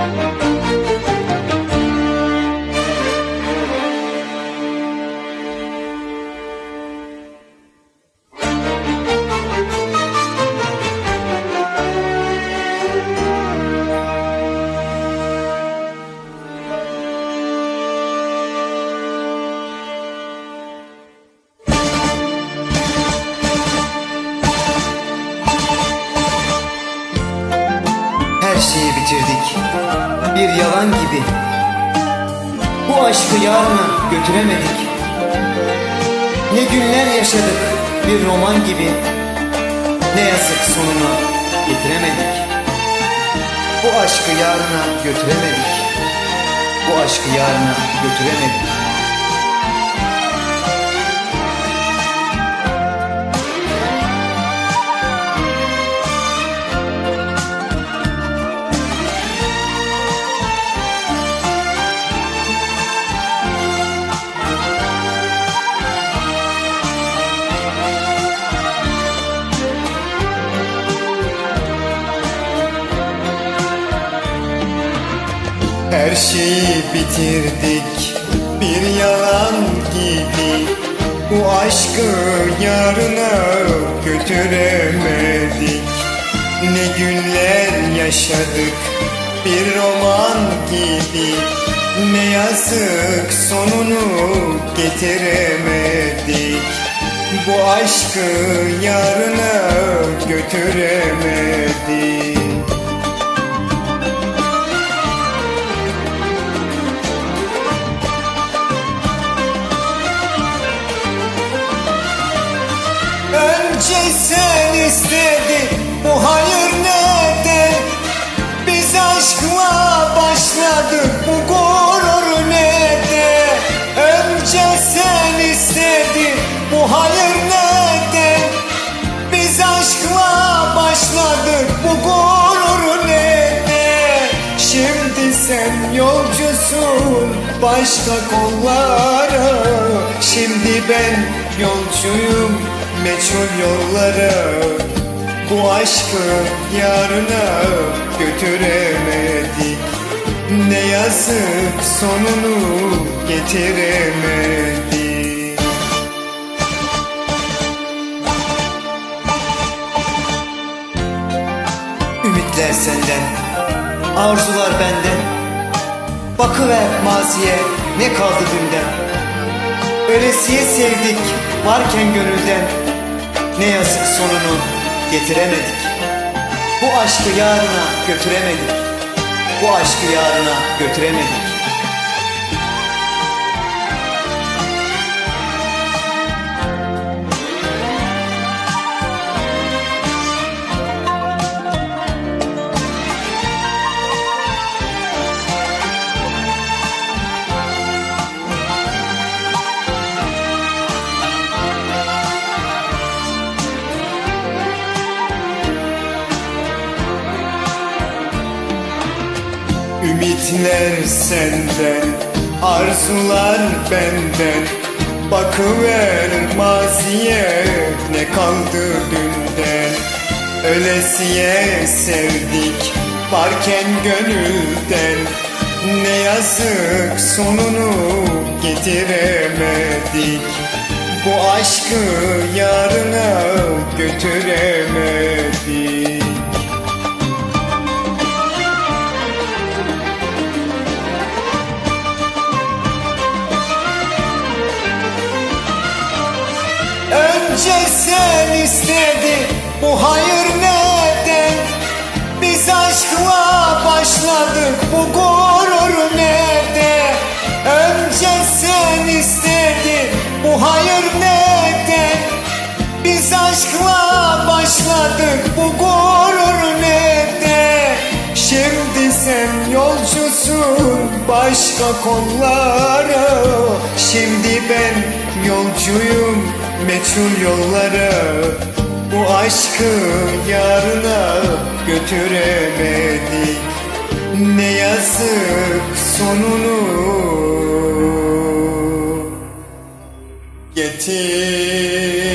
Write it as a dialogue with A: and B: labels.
A: Her şeyi bitirdik. Bir yalan gibi. Bu aşkı yarına götüremedik. Ne günler yaşadık bir roman gibi. Ne yazık sonunu getiremedik. Bu aşkı yarına götüremedik. Bu aşkı yarına götüremedik.
B: Her şeyi bitirdik bir yalan gibi. Bu aşkı yarına götüremedik. Ne günler yaşadık bir roman gibi. Ne yazık sonunu getiremedik. Bu aşkı yarına götüremedik başka kollara Şimdi ben yolcuyum meçhul yollara Bu aşkı yarına götüremedik. Ne yazık sonunu getiremedik.
A: Ümitler senden, arzular benden. Bakıver maziye ne kaldı dünden. Ölesiye sevdik varken gönülden. Ne yazık sonunu getiremedik. Bu aşkı yarına götüremedik. Bu aşkı yarına götüremedik.
B: Ümitler senden, arzular benden. Bakıver maziye ne kaldı dünden. Ölesiye sevdik varken gönülden. Ne yazık sonunu getiremedik. Bu aşkı yarına götüremedik sen istedin bu hayır neden Biz aşkla başladık bu gurur neden Önce sen istedin bu hayır neden Biz aşkla başladık bu gurur neden Şimdi sen yolcusun başka kollara. Şimdi ben Yolcuyum meçhul yollara Bu aşkı yarına götüremedik. Ne yazık sonunu getir.